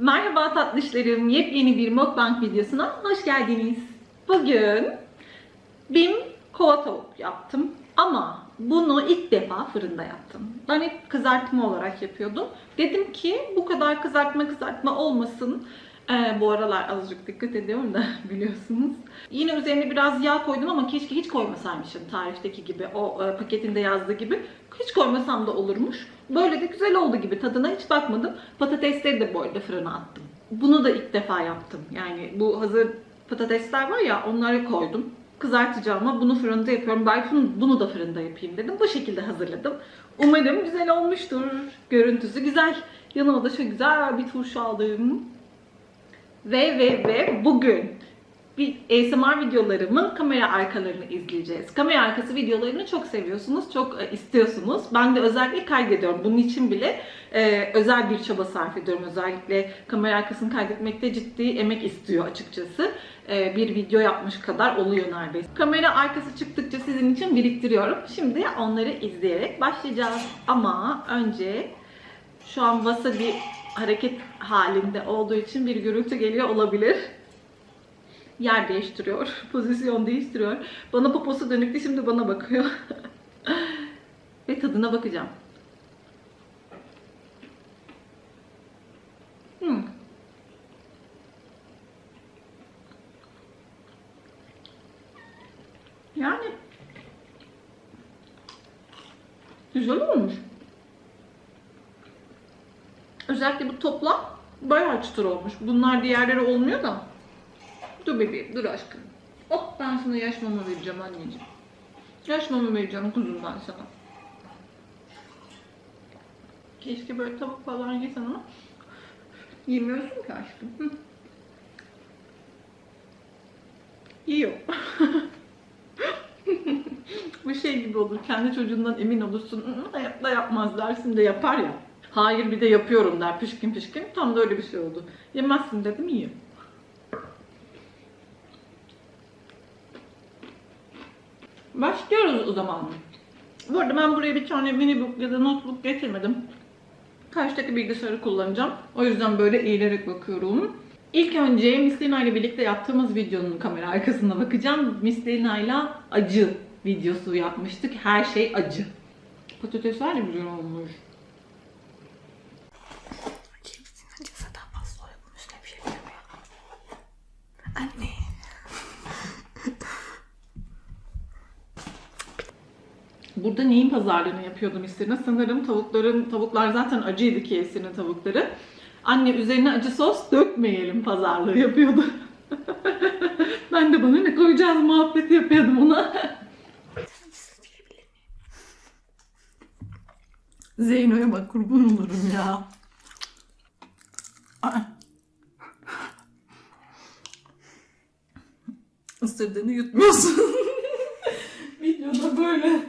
Merhaba tatlışlarım. Yepyeni bir mukbang videosuna hoş geldiniz. Bugün bim kova tavuk yaptım. Ama bunu ilk defa fırında yaptım. Ben hep kızartma olarak yapıyordum. Dedim ki bu kadar kızartma kızartma olmasın. Ee, bu aralar azıcık dikkat ediyorum da biliyorsunuz. Yine üzerine biraz yağ koydum ama keşke hiç koymasaymışım tarifteki gibi. O e, paketinde yazdığı gibi. Hiç koymasam da olurmuş. Böyle de güzel oldu gibi. Tadına hiç bakmadım. Patatesleri de bu arada fırına attım. Bunu da ilk defa yaptım. Yani bu hazır patatesler var ya onları koydum. Kızartacağım ama bunu fırında yapıyorum. Belki bunu da fırında yapayım dedim. Bu şekilde hazırladım. Umarım güzel olmuştur. Görüntüsü güzel. Yanıma da şöyle güzel bir turşu aldım. Ve ve ve bugün bir ASMR videolarımın kamera arkalarını izleyeceğiz. Kamera arkası videolarını çok seviyorsunuz, çok e, istiyorsunuz. Ben de özellikle kaydediyorum. Bunun için bile e, özel bir çaba sarf ediyorum. Özellikle kamera arkasını kaydetmekte ciddi emek istiyor açıkçası. E, bir video yapmış kadar oluyor neredeyse. Kamera arkası çıktıkça sizin için biriktiriyorum. Şimdi onları izleyerek başlayacağız. Ama önce şu an wasabi hareket halinde olduğu için bir gürültü geliyor olabilir. Yer değiştiriyor, pozisyon değiştiriyor. Bana poposu dönüktü şimdi bana bakıyor. Ve tadına bakacağım. Hmm. Yani güzel olmuş. Özellikle bu topla bayağı çıtır olmuş. Bunlar diğerleri olmuyor da. Dur bebeğim, dur aşkım. Hop ben sana yaş mama vereceğim anneciğim. Yaş mama vereceğim kuzum ben sana. Keşke böyle tavuk falan yesen ama yemiyorsun ki aşkım. Hı. Yiyor. Bu şey gibi olur. Kendi çocuğundan emin olursun. "Hı, Hayatta yapmaz dersin de yapar ya. Hayır bir de yapıyorum der pişkin pişkin. Tam da öyle bir şey oldu. Yemezsin dedim yiyor. Başlıyoruz o zaman. Bu arada ben buraya bir tane mini book ya da notebook getirmedim. Karşıdaki bilgisayarı kullanacağım. O yüzden böyle eğilerek bakıyorum. İlk önce Mislina ile birlikte yaptığımız videonun kamera arkasına bakacağım. Mislina ile acı videosu yapmıştık. Her şey acı. Patatesler de güzel olmuş. Şey. Anne. Burada neyin pazarlığını yapıyordum Mislina? Sanırım tavukların, tavuklar zaten acıydı KFC'nin tavukları. Anne üzerine acı sos dökmeyelim pazarlığı yapıyordu. ben de bana ne koyacağız muhabbeti yapıyordum ona. Zeyno'ya bak kurban olurum ya. Isırdığını yutmuyorsun. Videoda böyle.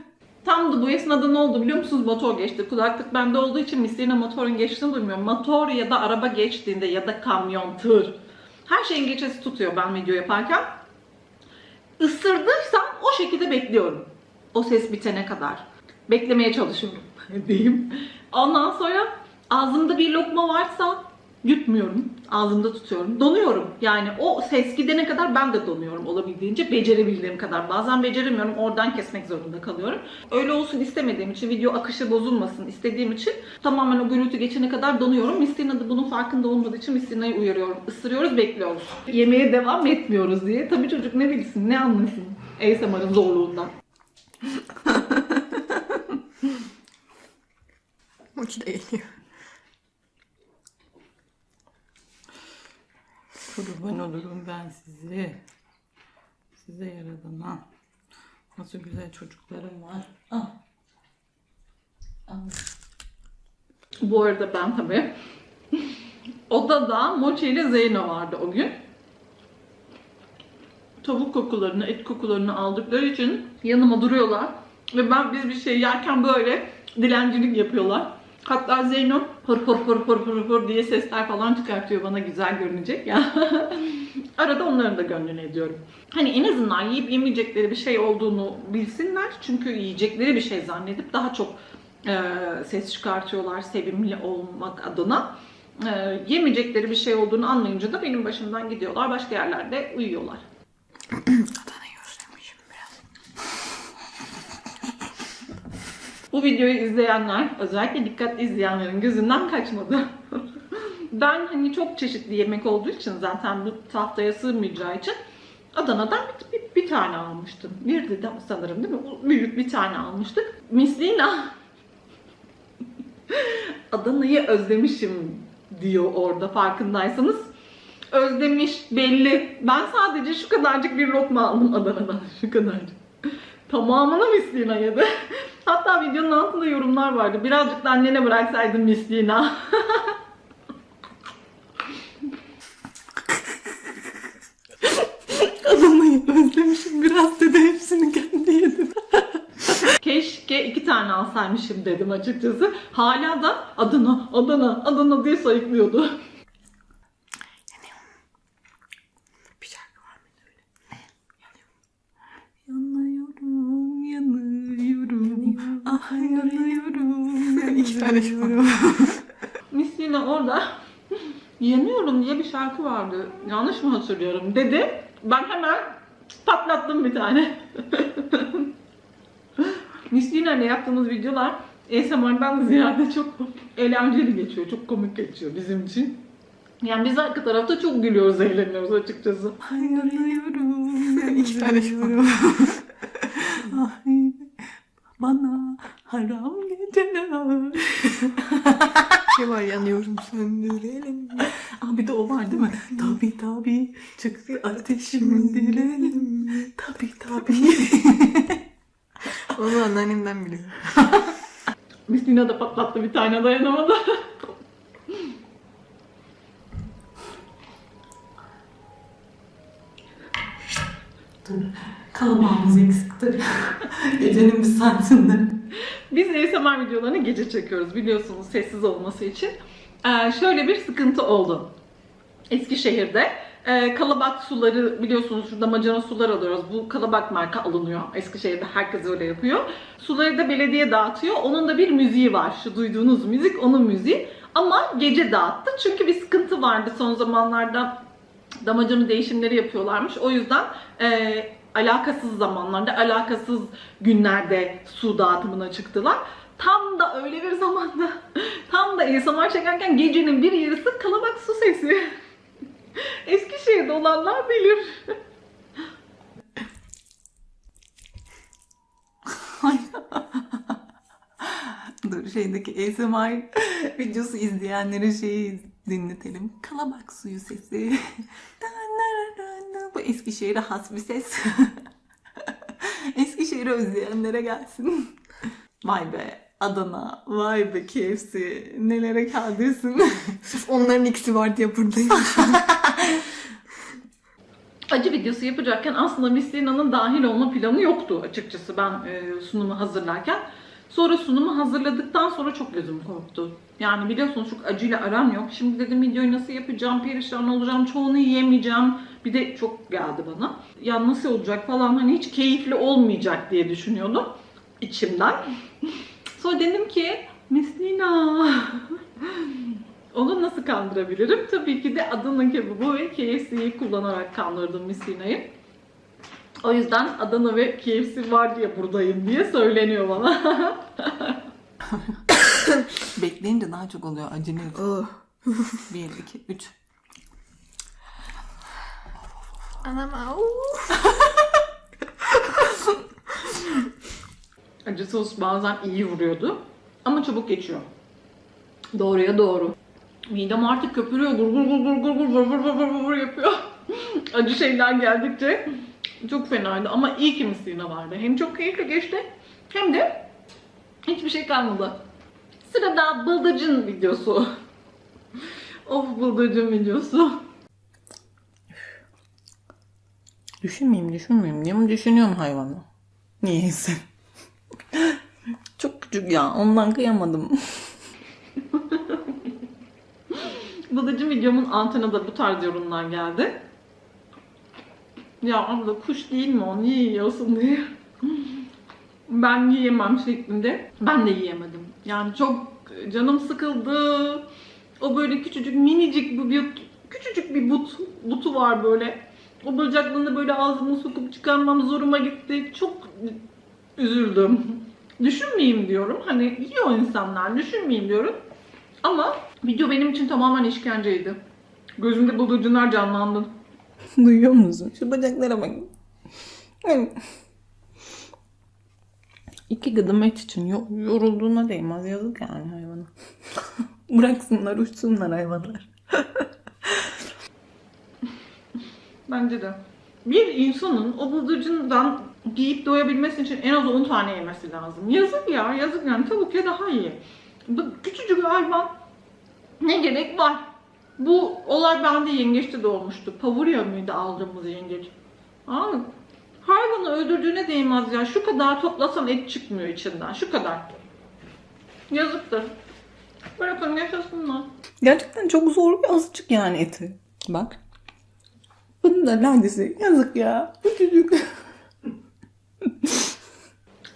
Da bu esnada ne oldu biliyor musunuz? Motor geçti. Kulaklık bende olduğu için Misty'nin motorun geçtiğini duymuyorum. Motor ya da araba geçtiğinde ya da kamyon, tır. Her şeyin geçesi tutuyor ben video yaparken. Isırdıysam o şekilde bekliyorum. O ses bitene kadar. Beklemeye çalışıyorum diyeyim. Ondan sonra ağzımda bir lokma varsa yutmuyorum. Ağzımda tutuyorum. Donuyorum. Yani o ses gidene kadar ben de donuyorum olabildiğince. Becerebildiğim kadar. Bazen beceremiyorum. Oradan kesmek zorunda kalıyorum. Öyle olsun istemediğim için, video akışı bozulmasın istediğim için tamamen o gürültü geçene kadar donuyorum. Mistina da bunun farkında olmadığı için Mistina'yı uyarıyorum. Isırıyoruz, bekliyoruz. Yemeğe devam etmiyoruz diye. Tabii çocuk ne bilsin, ne anlasın ASMR'ın zorluğundan. Uç da geliyor. Kurban olurum ben sizi. Size yaradana. Nasıl güzel çocuklarım var. Ah. Ah. Bu arada ben tabii odada Mochi ile Zeyno vardı o gün. Tavuk kokularını, et kokularını aldıkları için yanıma duruyorlar. Ve ben biz bir şey yerken böyle dilencilik yapıyorlar. Hatta Zeyno pır pır pır pır pır pır diye sesler falan çıkartıyor bana güzel görünecek ya. Arada onların da gönlünü ediyorum. Hani en azından yiyip yemeyecekleri bir şey olduğunu bilsinler. Çünkü yiyecekleri bir şey zannedip daha çok e, ses çıkartıyorlar sevimli olmak adına. e, yemeyecekleri bir şey olduğunu anlayınca da benim başımdan gidiyorlar. Başka yerlerde uyuyorlar. Adana'yı özlemişim biraz. Bu videoyu izleyenler, özellikle dikkatli izleyenlerin gözünden kaçmadı. ben hani çok çeşitli yemek olduğu için zaten bu tahtaya sığmayacağı için Adana'dan bir, bir, bir tane almıştım. Bir de sanırım değil mi? Büyük bir tane almıştık. Mislina Adana'yı özlemişim diyor orada farkındaysanız. Özlemiş belli. Ben sadece şu kadarcık bir lokma aldım Adana'dan. Şu kadarcık. Tamamını Mislina yedi. Hatta videonun altında yorumlar vardı. Birazcık da annene bıraksaydın Mislina. Adana'yı özlemişim biraz dedi hepsini kendi yedim. Keşke iki tane alsaymışım dedim açıkçası. Hala da Adana, Adana, Adana diye sayıklıyordu. Bir şarkı var mıydı öyle? Yanıyorum, yanıyorum, ah tane şu an. Orada yanıyorum diye bir şarkı vardı. Yanlış mı hatırlıyorum dedi. Ben hemen patlattım bir tane. Mislina ile yaptığımız videolar ASMR'dan ziyade çok eğlenceli geçiyor. Çok komik geçiyor bizim için. Yani biz arka tarafta çok gülüyoruz, eğleniyoruz açıkçası. Yanıyorum, İki tane şu an. Ay, bana haram geceler. şey var yanıyorum söndürelim. Aa bir de o var değil mi? Tabi tabi çıktı ateşimi direlim. Tabi tabi. Onu anneannemden biliyorum. Mislina da patlattı bir tane dayanamadı. Kalamağımız eksiktir. Gecenin bir saatinde. Biz ASMR videolarını gece çekiyoruz biliyorsunuz sessiz olması için. Ee, şöyle bir sıkıntı oldu. Eskişehir'de e, kalabak suları biliyorsunuz şu damacana sular alıyoruz. Bu kalabak marka alınıyor. Eskişehir'de herkes öyle yapıyor. Suları da belediye dağıtıyor. Onun da bir müziği var. Şu duyduğunuz müzik onun müziği. Ama gece dağıttı. Çünkü bir sıkıntı vardı son zamanlarda damacana değişimleri yapıyorlarmış. O yüzden e, alakasız zamanlarda, alakasız günlerde su dağıtımına çıktılar. Tam da öyle bir zamanda, tam da ASMR çekerken gecenin bir yarısı kalabak su sesi. Eskişehir'de olanlar bilir. Dur şeydeki ASMR videosu izleyenlere şeyi dinletelim. Kalabak suyu sesi. Bu Eskişehir'e has bir ses. Eskişehir'i özleyenlere gelsin. Vay be Adana, vay be KFC, nelere kaldıyrsın. Sırf onların ikisi var diye buradayım. Acı videosu yapacakken aslında Mislina'nın dahil olma planı yoktu açıkçası ben e, sunumu hazırlarken. Sonra sunumu hazırladıktan sonra çok gözüm korktu. Yani biliyorsunuz çok acıyla aram yok. Şimdi dedim videoyu nasıl yapacağım, perişan olacağım, çoğunu yiyemeyeceğim. Bir de çok geldi bana. Ya nasıl olacak falan hani hiç keyifli olmayacak diye düşünüyordum içimden. Sonra dedim ki Mislina onu nasıl kandırabilirim? Tabii ki de Adana kebabı ve KFC'yi kullanarak kandırdım Mislina'yı. O yüzden Adana ve KFC var diye buradayım diye söyleniyor bana. Bekleyince daha çok oluyor acınıyor. Bir, iki, üç. Anam au. Acı sos bazen iyi vuruyordu ama çabuk geçiyor. Doğruya doğru. Midem artık köpürüyor. Gur gur gur gur gur gur vur vur vur vur vur vur yapıyor. Acı şeyler geldikçe çok fenaydı ama iyi ki Mislina vardı. Hem çok keyifli geçti hem de hiçbir şey kalmadı. Sırada bıldırcın videosu. of bıldırcın videosu. Düşünmeyeyim düşünmeyeyim diyorum. Düşünüyorum hayvanı. Niyeyse. Çok küçük ya. Ondan kıyamadım. Bıldırcın videomun altına da bu tarz yorumlar geldi. Ya abla kuş değil mi o? Niye yiyorsun diye. Ben yiyemem şeklinde. Ben de yiyemedim. Yani çok canım sıkıldı. O böyle küçücük minicik bir küçücük bir but butu var böyle. O bacaklığını böyle ağzıma sokup çıkarmam zoruma gitti. Çok üzüldüm. Düşünmeyeyim diyorum. Hani yiyor insanlar düşünmeyeyim diyorum. Ama video benim için tamamen işkenceydi. Gözümde bıldırcınlar canlandı. Duyuyor musun? Şu bacaklara bak. Yani İki gıdım et için yo- yorulduğuna değmez. Yazık yani hayvana. Bıraksınlar uçsunlar hayvanlar. Bence de. Bir insanın o bıldırcından giyip doyabilmesi için en az 10 tane yemesi lazım. Yazık ya, yazık yani tavuk ya daha iyi. Bu küçücük hayvan ne gerek var? Bu olay bende yengeçte de olmuştu. Pavurya mıydı aldığımız yengeç? Abi, hayvanı öldürdüğüne değmez ya. Şu kadar toplasan et çıkmıyor içinden. Şu kadar. Yazıktır. Bırakın yaşasınlar. Gerçekten çok zor bir azıcık yani eti. Bak. Bunun da ladesi. Yazık ya. Bu çocuk.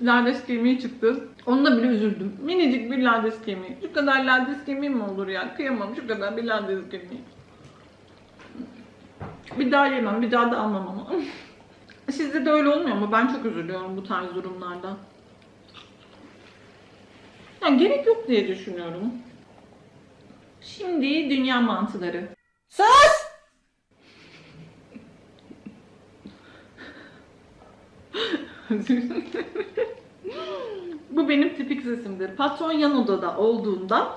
lades kemiği çıktı. Onunla bile üzüldüm. Minicik bir lades kemiği. Şu kadar lades kemiği mi olur ya? Kıyamam şu kadar bir lades kemiği. Bir daha yemem, bir daha da almam ama. Sizde de öyle olmuyor mu? Ben çok üzülüyorum bu tarz durumlarda. Yani gerek yok diye düşünüyorum. Şimdi dünya mantıları. Sus! Bu benim tipik sesimdir. Patron yan odada olduğunda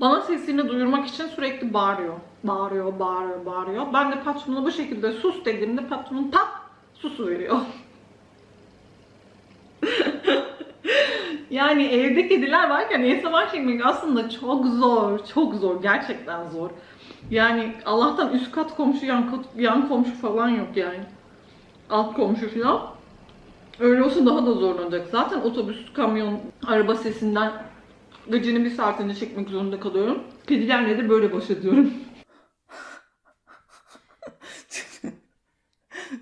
bana sesini duyurmak için sürekli bağırıyor. Bağırıyor, bağırıyor, bağırıyor. Ben de patrona bu şekilde sus dediğimde patron pat susu veriyor. yani evde kediler varken ASMR çekmek aslında çok zor, çok zor, gerçekten zor. Yani Allah'tan üst kat komşu, yan, kat, yan komşu falan yok yani. Alt komşu falan. Öyle olsa daha da zorlanacak. Zaten otobüs, kamyon, araba sesinden gecenin bir saatini çekmek zorunda kalıyorum. Kedilerle de böyle baş ediyorum.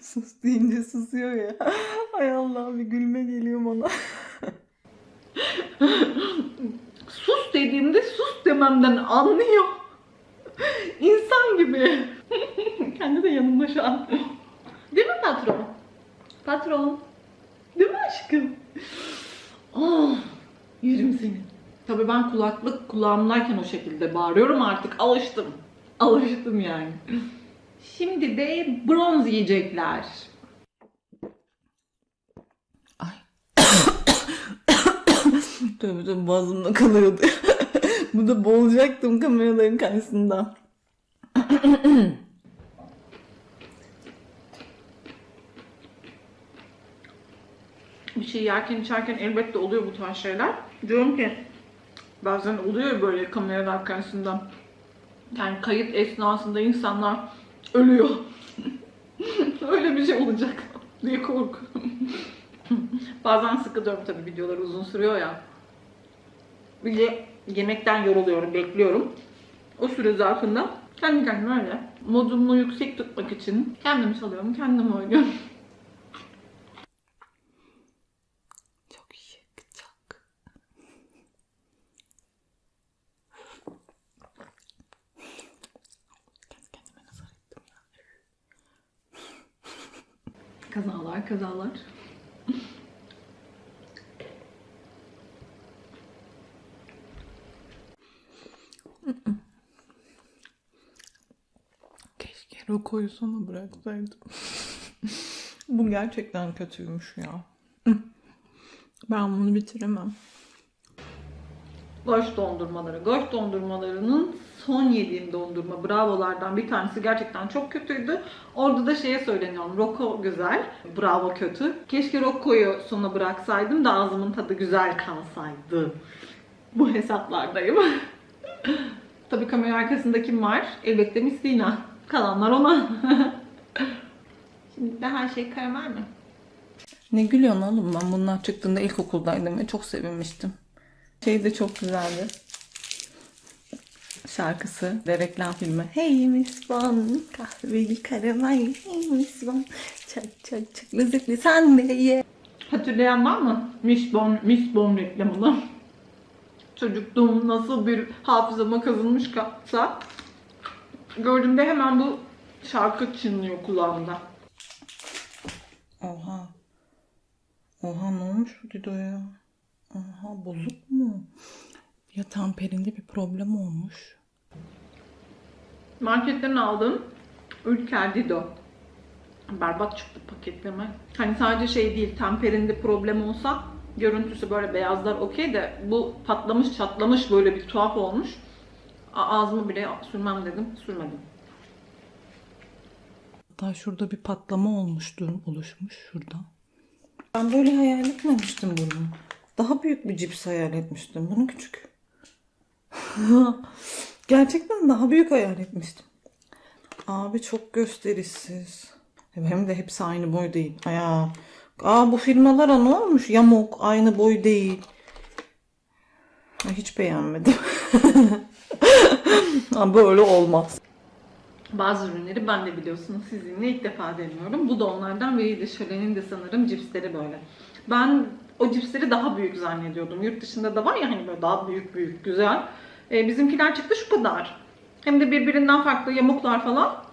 Sus deyince susuyor ya. Ay Allah bir gülme geliyor bana. Sus dediğimde sus dememden anlıyor. İnsan gibi. Kendi de yanımda şu an. Değil mi patron? Patron. Aşkım? Oh, yerim seni. Tabii ben kulaklık kulağımdayken o şekilde bağırıyorum artık. Alıştım. Alıştım yani. Şimdi de bronz yiyecekler. Ay. Tövbe tövbe boğazımda kalıyordu. Bu da boğulacaktım kameraların karşısında. Bir şey yerken içerken elbette oluyor bu tarz şeyler. Diyorum ki bazen oluyor böyle kameralar karşısında. Yani kayıt esnasında insanlar ölüyor. Öyle bir şey olacak diye korkuyorum. bazen sıkılıyorum tabii videolar uzun sürüyor ya. Bir de yemekten yoruluyorum, bekliyorum. O süre zarfında kendi kendime öyle modumu yüksek tutmak için kendim çalıyorum, kendim oynuyorum. Çok iyi. Çok. Kendi kendime nazar ettim ya. Kazalar kazalar. Keşke Roko'yu sona bıraksaydım. Bu gerçekten kötüymüş ya. Ben bunu bitiremem. Goş dondurmaları. Goş dondurmalarının son yediğim dondurma bravolardan bir tanesi gerçekten çok kötüydü. Orada da şeye söyleniyorum. Roko güzel, bravo kötü. Keşke Roko'yu sona bıraksaydım da ağzımın tadı güzel kalsaydı. Bu hesaplardayım. Tabii kamera arkasında kim var? Elbette Miss Dina. Kalanlar ona. Şimdi de her şey karamel mi? Ne gülüyorsun oğlum ben bunlar çıktığında ilkokuldaydım ve çok sevinmiştim. Şey de çok güzeldi. Şarkısı ve reklam filmi. Hey Miss Bon, kahveli karamel. Hey Miss Bon, çak çak çak lezzetli sen de ye. Hatırlayan var mı? Miss Bon, Miss Bon reklamını. çocukluğum nasıl bir hafızama kazınmışsa gördüğümde hemen bu şarkı çınlıyor kulağımda. Oha. Oha ne olmuş bu Dido'ya? Oha bozuk mu? Ya tamperinde bir problem olmuş. Marketten aldığım Ülker Dido. Berbat çıktı paketleme. Hani sadece şey değil, temperinde problem olsa görüntüsü böyle beyazlar okey de bu patlamış çatlamış böyle bir tuhaf olmuş. Ağzımı bile sürmem dedim, sürmedim. Hatta şurada bir patlama olmuştur, oluşmuş şurada. Ben böyle hayal etmemiştim bunu. Daha büyük bir cips hayal etmiştim. Bunu küçük. Gerçekten daha büyük hayal etmiştim. Abi çok gösterişsiz. Hem de hepsi aynı boy değil. Aya. Aa bu firmalara ne olmuş? Yamuk, aynı boy değil. Hiç beğenmedim. Böyle olmaz. Bazı ürünleri ben de biliyorsunuz sizinle ilk defa deniyorum. Bu da onlardan biriydi. Şölenin de sanırım cipsleri böyle. Ben o cipsleri daha büyük zannediyordum. Yurt dışında da var ya hani böyle daha büyük büyük güzel. Ee, bizimkiler çıktı şu kadar. Hem de birbirinden farklı yamuklar falan.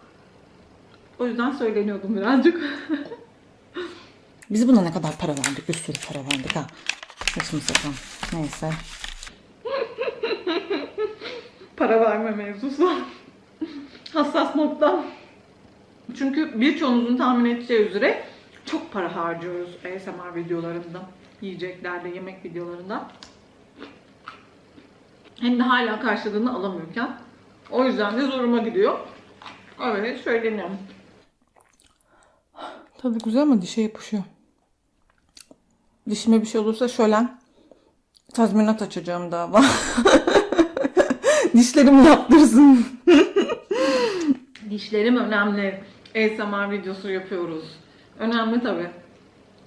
O yüzden söyleniyordum birazcık. Biz buna ne kadar para verdik? Bir sürü para verdik ha. Saçma sapan. Neyse. Para verme mevzusu. Hassas nokta. Çünkü birçoğunuzun tahmin edeceği üzere çok para harcıyoruz ASMR videolarında. Yiyeceklerde, yemek videolarında. Hem de hala karşılığını alamıyorken. O yüzden de zoruma gidiyor. Öyle söyleniyorum. Tadı güzel ama dişe yapışıyor. Dişime bir şey olursa şölen tazminat açacağım dava. Dişlerimi yaptırsın. Dişlerim önemli. ASMR videosu yapıyoruz. Önemli tabi.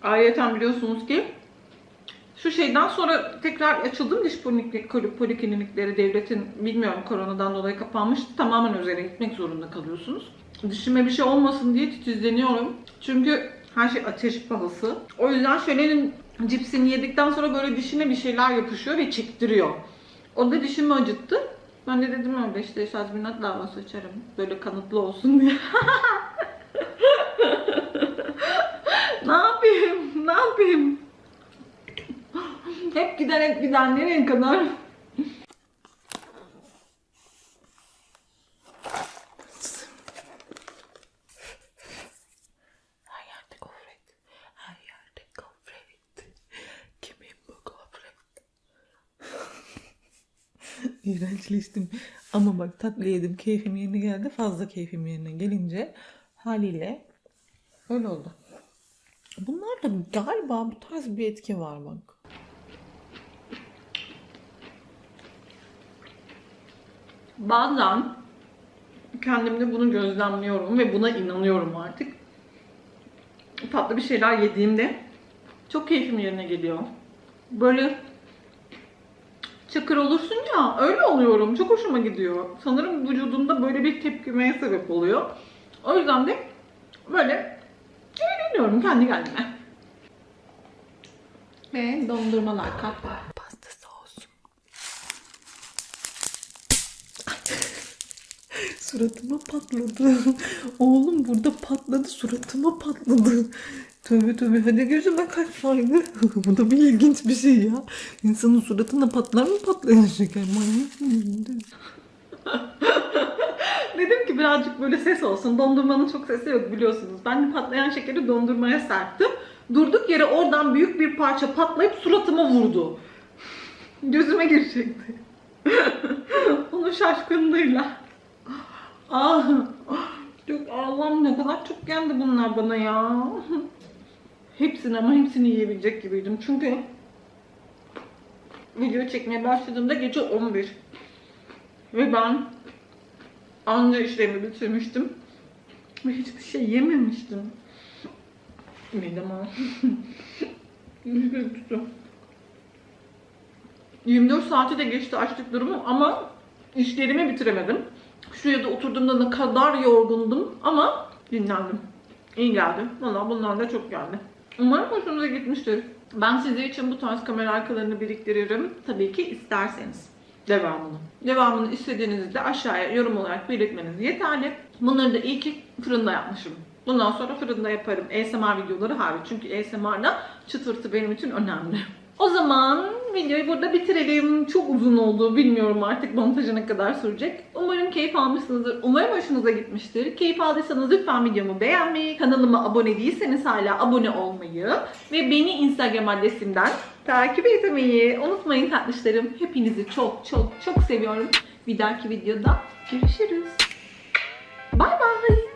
Ayrıca biliyorsunuz ki şu şeyden sonra tekrar açıldım diş poliklinik- poliklinikleri devletin bilmiyorum koronadan dolayı kapanmış. Tamamen üzere gitmek zorunda kalıyorsunuz. Dişime bir şey olmasın diye titizleniyorum. Çünkü her şey ateş pahası. O yüzden şölenin cipsini yedikten sonra böyle dişine bir şeyler yapışıyor ve çektiriyor. O da dişimi acıttı. Ben de dedim öyle işte tazminat davası açarım. Böyle kanıtlı olsun diye. ne yapayım? Ne yapayım? Hep giden hep giden nereye kadar? İğrençleştim. Ama bak tatlı yedim. Keyfim yerine geldi. Fazla keyfim yerine gelince haliyle öyle oldu. Bunlarda galiba bu tarz bir etki var bak. Bazen kendimde bunu gözlemliyorum ve buna inanıyorum artık. Tatlı bir şeyler yediğimde çok keyfim yerine geliyor. Böyle çakır olursun ya öyle oluyorum. Çok hoşuma gidiyor. Sanırım vücudumda böyle bir tepkimeye sebep oluyor. O yüzden de böyle eğleniyorum kendi kendime. Ve dondurmalar kaplı. Pastası olsun. Suratıma patladı. Oğlum burada patladı. Suratıma patladı. Tövbe tövbe hadi gözüme kaçsaydı. Bu da bir ilginç bir şey ya. İnsanın suratına patlar mı patlayan şeker? Manyak? Dedim ki birazcık böyle ses olsun. Dondurmanın çok sesi yok biliyorsunuz. Ben de patlayan şekeri dondurmaya serptim. Durduk yere oradan büyük bir parça patlayıp suratıma vurdu. Gözüme girecekti. Onun şaşkınlığıyla. Ah, çok Allah'ım ne kadar çok geldi bunlar bana ya. Hepsini ama hepsini yiyebilecek gibiydim. Çünkü video çekmeye başladığımda gece 11. Ve ben anca işlerimi bitirmiştim. Ve hiçbir şey yememiştim. Midem ağrıyor. Hiçbir tuttu. 24 saati de geçti açlık durumu ama işlerimi bitiremedim. Şuraya da oturduğumda ne kadar yorgundum ama dinlendim. İyi geldi. Valla bunlar da çok geldi. Umarım hoşunuza gitmiştir. Ben sizler için bu tarz kamera arkalarını biriktiririm. Tabii ki isterseniz. Devamını. Devamını istediğinizde de aşağıya yorum olarak belirtmeniz yeterli. Bunları da iyi ki fırında yapmışım. Bundan sonra fırında yaparım. ASMR videoları hariç. Çünkü ASMR'da çıtırtı benim için önemli. O zaman videoyu burada bitirelim. Çok uzun oldu. Bilmiyorum artık montajı ne kadar sürecek. Umarım keyif almışsınızdır. Umarım hoşunuza gitmiştir. Keyif aldıysanız lütfen videomu beğenmeyi, kanalıma abone değilseniz hala abone olmayı ve beni Instagram adresimden takip etmeyi unutmayın tatlışlarım. Hepinizi çok çok çok seviyorum. Bir dahaki videoda görüşürüz. Bay bay.